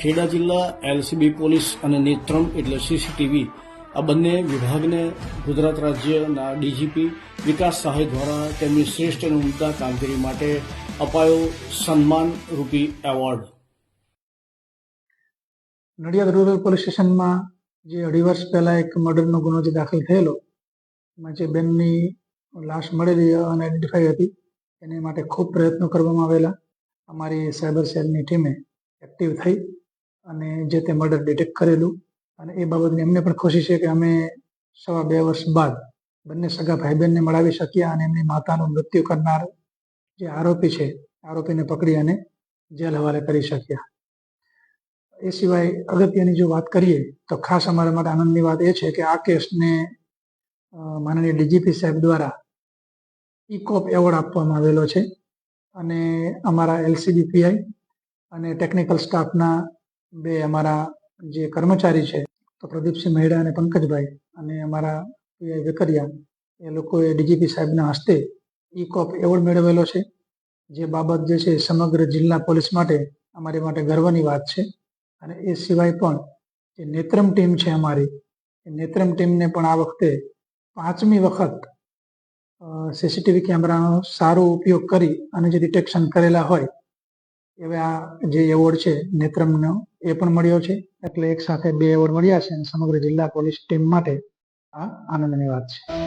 ખેડા જિલ્લા, LCB police અને નેત્રમ એટલે સીસીટીવી આ બંને વિભાગને ગુજરાત રાજ્યના ડીજીપી વિકાસ સહાય દ્વારા તેમની શ્રેષ્ઠ અને ઉમદા કામગીરી માટે અપાયો સન્માન રૂપી એવોર્ડ. નડિયાદ રૂરલ પોલીસ સ્ટેશનમાં જે અઢી વર્ષ પહેલા એક મર્ડરનો ગુનો જે દાખલ થયેલો, એમાં જે બેનની લાશ મળેલી અનઆઇડેન્ટિફાઈ હતી, એની માટે ખૂબ પ્રયત્નો કરવામાં આવેલા. અમારી સાયબર સેલની ટીમે એક્ટિવ થઈ અને જે તે મર્ડર ડિટેક્ટ કરેલું અને એ બાબતની અમને પણ ખુશી છે કે અમે સવા બે વર્ષ બાદ બંને સગા ભાઈ બહેનને મળાવી શક્યા અને એમની માતાનું મૃત્યુ કરનાર જે આરોપી છે, આરોપીને પકડી અને જેલ હવાલે કરી શક્યા. એ સિવાય અગત્યની જો વાત કરીએ, તો ખાસ અમારા માટે આનંદની વાત એ છે કે આ કેસને માનનીય ડીજીપી સાહેબ દ્વારા ઇકોપ એવોર્ડ આપવામાં આવેલો છે અને અમારા એલસીબી પીઆઈ અને ટેકનિકલ સ્ટાફના બે અમારા જે કર્મચારી છે, તો પ્રદીપસિંહ મહેડા અને પંકજભાઈ અને અમારા પીઆઈ વેકરિયા, એ લોકોએ ડીજીપી સાહેબના હસ્તે ઇકોપ એવોર્ડ મેળવેલો છે. જે બાબત જે છે સમગ્ર જિલ્લા પોલીસ માટે અમારી માટે ગર્વની વાત છે. અને એ સિવાય પણ જે નેત્રમ ટીમ છે અમારી, એ નેત્રમ ટીમને પણ આ વખતે પાંચમી વખત સીસીટીવી કેમેરાનો સારો ઉપયોગ કરી અને જે ડિટેક્શન કરેલા હોય, એવા જે એવોર્ડ છે નેત્રમનો એ પણ મળ્યો છે. એટલે એક સાથે બે એવોર્ડ મળ્યા છે અને સમગ્ર જિલ્લા પોલીસ ટીમ માટે આ આનંદની વાત છે.